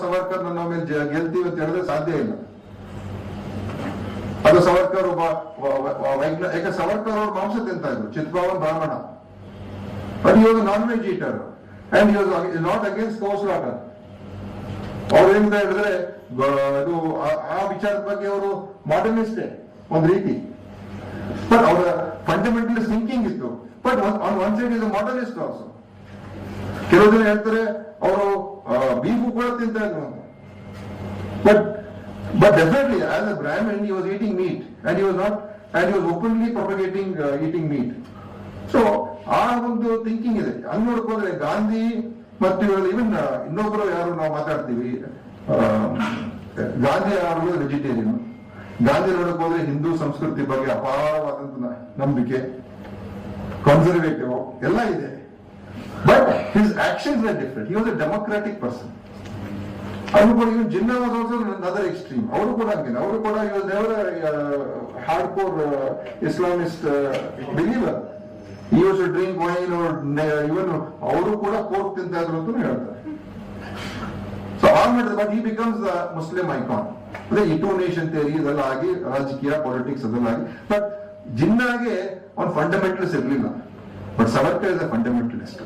ಸವರ್ಕರ್ ನನ್ನ ಮೇಲೆ ಗೆಲ್ತೀವಿ ಅಂತ ಹೇಳಿದ್ರೆ ಸಾಧ್ಯ ಇಲ್ಲ. ಅದು ಸವರ್ಕರ್ ಒಬ್ಬ ಯಾಕೆ ಸವರ್ಕರ್ ಅವ್ರ ಮಾಂಸ ತಿಂತ ಇದ್ರು? ಚಿತ್ಪಾವನ್ ಬ್ರಾಹ್ಮಣ. ಬಟ್ ಇವಾಗ ನಾನ್ ವೆಜ್ ಈಟರ್ ಅಂಡ್ ಇವಾಗ ನಾಟ್ ಅಗೇನ್ಸ್ಟ್ ಕೋಸ್ಲಾಟರ್ ಅವ್ರು ಏನಂತ ಹೇಳಿದ್ರೆ ಅದು ಆ- ಆ ವಿಚಾರದ ಬಗ್ಗೆ ಅವರು ಮಾಡರ್ನಿಸ್ಟೇ ಒಂದ್ ರೀತಿ. ಬಟ್ ಅವರ ಫಂಡಮೆಂಟಲ್ ಥಿಂಕಿಂಗ್ ಇತ್ತು. But on one side is modernist also ಕೆಲವು ಜನ ಹೇಳ್ತಾರೆ, ಅವರು ತಿಂತಾ ಇದ್ರು ಅಂತ but but definitely as a Brahmin he was eating meat and he was not and he was openly propagating uh, eating meat. So ಆ ಒಂದು ಥಿಂಕಿಂಗ್ ಇದೆ. ಹಂಗ್ ನೋಡ್ಕೋದ್ರೆ ಗಾಂಧಿ ಮತ್ತು ಇವನ್ ಇನ್ನೊಬ್ರು ಯಾರು ನಾವು ಮಾತಾಡ್ತೀವಿ ಆ, ಗಾಂಧಿ ಅವರು ವೆಜಿಟೇರಿಯನ್. ಗಾಂಧಿ ನೋಡಕ್ ಹೋದ್ರೆ ಹಿಂದೂ ಸಂಸ್ಕೃತಿ ಬಗ್ಗೆ ಅಪಾರವಾದಂತ ನಂಬಿಕೆ ಕನ್ಸರ್ವೇಟಿವ್ ಎಲ್ಲ ಇದೆ. But his actions are different he was a democratic person ಅವನು ಕೂಡ even Jinnah was also other extreme ಅವರು ಕೂಡ ಹಂಗೆ ಅವರು ಕೂಡ ಇವಾಗ ದೇವರ hard core Islamist believer he was drink wine even ಅವರು ಕೂಡ ಕೋರ್ಟ್ ತಿಂತಾ ಇದ್ರು ಅಂತ ಹೇಳ್ತಾರೆ. ಸೊ ಆಲ್ ಮಾಡಿದ್ರೆ but he becomes the Muslim icon ಅಂದ್ರೆ ಈ ಟೂ ನೇಷನ್ ಥಿಯರಿ ಇದೆಲ್ಲ ಆಗಿ ರಾಜಕೀಯ ಪಾಲಿಟಿಕ್ಸ್ ಅದೆಲ್ಲ ಆಗಿ ಬಟ್ ಜಿನ್ನಾಗೆ ಅವ್ನು ಫಂಡಮೆಂಟಲಿಸ್ಟ್ ಇರಲಿಲ್ಲ. But Savarkar is a fundamentalist